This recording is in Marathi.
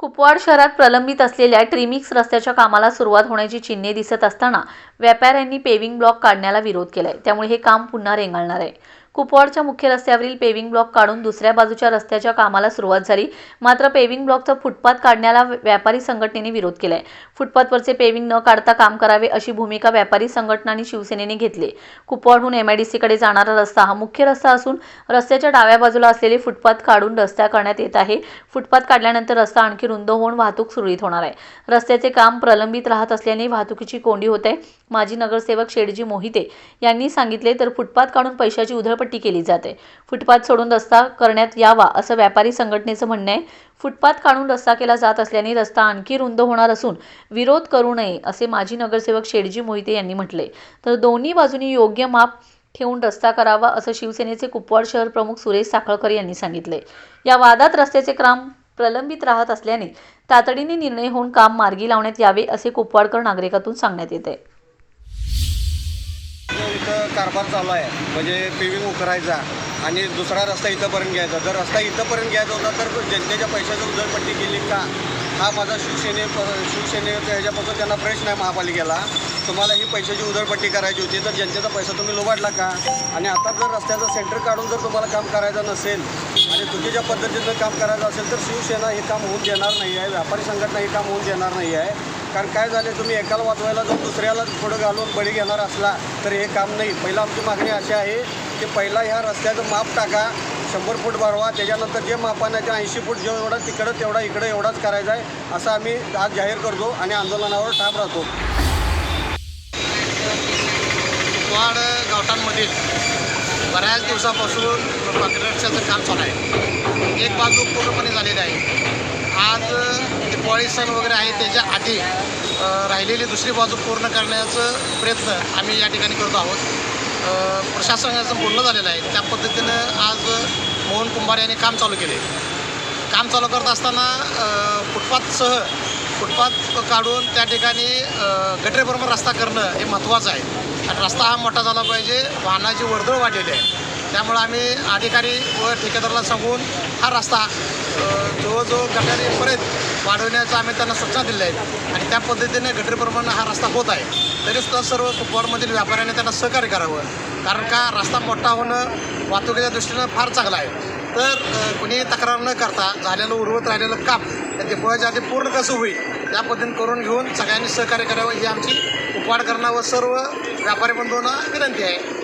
कुपवाड शहरात प्रलंबित असलेल्या ट्रिमिक्स रस्त्याच्या कामाला सुरुवात होण्याची चिन्हे दिसत असताना व्यापाऱ्यांनी पेव्हिंग ब्लॉक काढण्याला विरोध केलाय. त्यामुळे हे काम पुन्हा रेंगाळणार आहे. कुपवाडच्या मुख्य रस्त्यावरील पेव्हिंग ब्लॉक काढून दुसऱ्या बाजूच्या रस्त्याच्या कामाला सुरुवात झाली. मात्र पेव्हिंग ब्लॉकचा फुटपाथ काढण्याला व्यापारी संघटनेने विरोध केलाय. फुटपाथवरचे पेव्हिंग न काढता काम करावे अशी भूमिका व्यापारी संघटना आणि शिवसेनेने घेतली. कुपवाडहून एमआयडीसीकडे जाणारा रस्ता हा मुख्य रस्ता असून रस्त्याच्या डाव्या बाजूला असलेले फुटपाथ काढून रस्ता करण्यात येत आहे. फुटपाथ काढल्यानंतर रस्ता आणखी रुंद होऊन वाहतूक सुरळीत होणार आहे. रस्त्याचे काम प्रलंबित राहत असल्याने वाहतुकीची कोंडी होत आहे. माजी नगरसेवक शेडजी मोहिते यांनी सांगितले तर फुटपाथ काढून पैशाची उधळपट्टी केली जाते. फुटपाथ सोडून रस्ता करण्यात यावा असं व्यापारी संघटनेचं म्हणणं आहे. फुटपाथ काढून रस्ता केला जात असल्याने रस्ता आणखी रुंद होणार असून विरोध करू नये असे माजी नगरसेवक शेडजी मोहिते यांनी म्हटले. तर दोन्ही बाजूनी योग्य माप ठेवून रस्ता करावा असं शिवसेनेचे कुपवाड शहर प्रमुख सुरेश साखळकर यांनी सांगितले. या वादात रस्त्याचे काम प्रलंबित राहत असल्याने तातडीने निर्णय होऊन काम मार्गी लावण्यात यावे असे कुपवाडकर नागरिकातून सांगण्यात येते. आहे इथं कारभार चालू आहे. म्हणजे पेविंग उकरायचा आणि दुसरा रस्ता इथंपर्यंत घ्यायचा. जर रस्ता इथंपर्यंत घ्यायचा होता तर जनतेच्या पैशाची उधळपट्टी केली का? हा माझा शिवसेने शिवसेनेच्या ह्याच्यापासून त्यांना प्रश्न आहे महापालिकेला. तुम्हाला ही पैशाची उधळपट्टी करायची होती तर जनतेचा पैसा तुम्ही लोबाडला का? आणि आता जर रस्त्याचं सेंटर काढून जर तुम्हाला काम करायचं नसेल आणि चुकीच्या पद्धतीनं काम करायचं असेल तर शिवसेना हे काम होऊन देणार नाही आहे. व्यापारी संघटना हे काम होऊन देणार नाही आहे. कारण काय झाले तुम्ही एकाला वाचवायला जर दुसऱ्याला पुढं घालून बळी घेणार असला तर हे काम नाही. पहिला आमची मागणी अशी आहे की पहिला ह्या रस्त्याचं माप टाका शंभर फूट भरवा त्याच्यानंतर जे मापानं ते ऐंशी फूट जेवढा तिकडं तेवढा इकडं एवढाच करायचा आहे असं आम्ही आज जाहीर करतो आणि आंदोलनावर ठाम राहतो. वाड गावठाणमधील बऱ्याच दिवसापासून कॉन्ट्रॅक्टरचं काम चालू आहे. एक बाजू पूर्णपणे झालेली आहे. आज दिवाळी सण वगैरे आहे त्याच्या आधी राहिलेली दुसरी बाजू पूर्ण करण्याचं प्रयत्न आम्ही या ठिकाणी करत आहोत. प्रशासनाचं बोलणं झालेलं आहे. त्या पद्धतीनं आज मोहन कुंभार यांनी काम चालू केले. काम चालू करत असताना फुटपाथसह फुटपाथ काढून त्या ठिकाणी गटरेबरोबर रस्ता करणं हे महत्त्वाचं आहे. आणि रस्ता हा मोठा झाला पाहिजे वाहनाची वर्दळ वाढलेली आहे. त्यामुळं आम्ही अधिकारी व ठेकेदाराला सांगून हा रस्ता जवळजवळ गटारीपर्यंत वाढवण्याचा आम्ही त्यांना सूचना दिल्या आहेत आणि त्या पद्धतीने गटरीप्रमाणे हा रस्ता होत आहे. तरीसुद्धा सर्व कुपवाडमधील व्यापाऱ्यांनी त्यांना सहकार्य करावं. कारण का रस्ता मोठा होणं वाहतुकीच्या दृष्टीनं फार चांगलं आहे. तर कुणीही कुणी तक्रार न करता झालेलं उर्वत राहिलेलं काम त्या दिपोळ्याच्या आधी पूर्ण कसं होईल त्या पद्धतीने करून घेऊन सगळ्यांनी सहकार्य करावं ही आमची उपवाड करणं व सर्व व्यापारी बंधूंना विनंती आहे.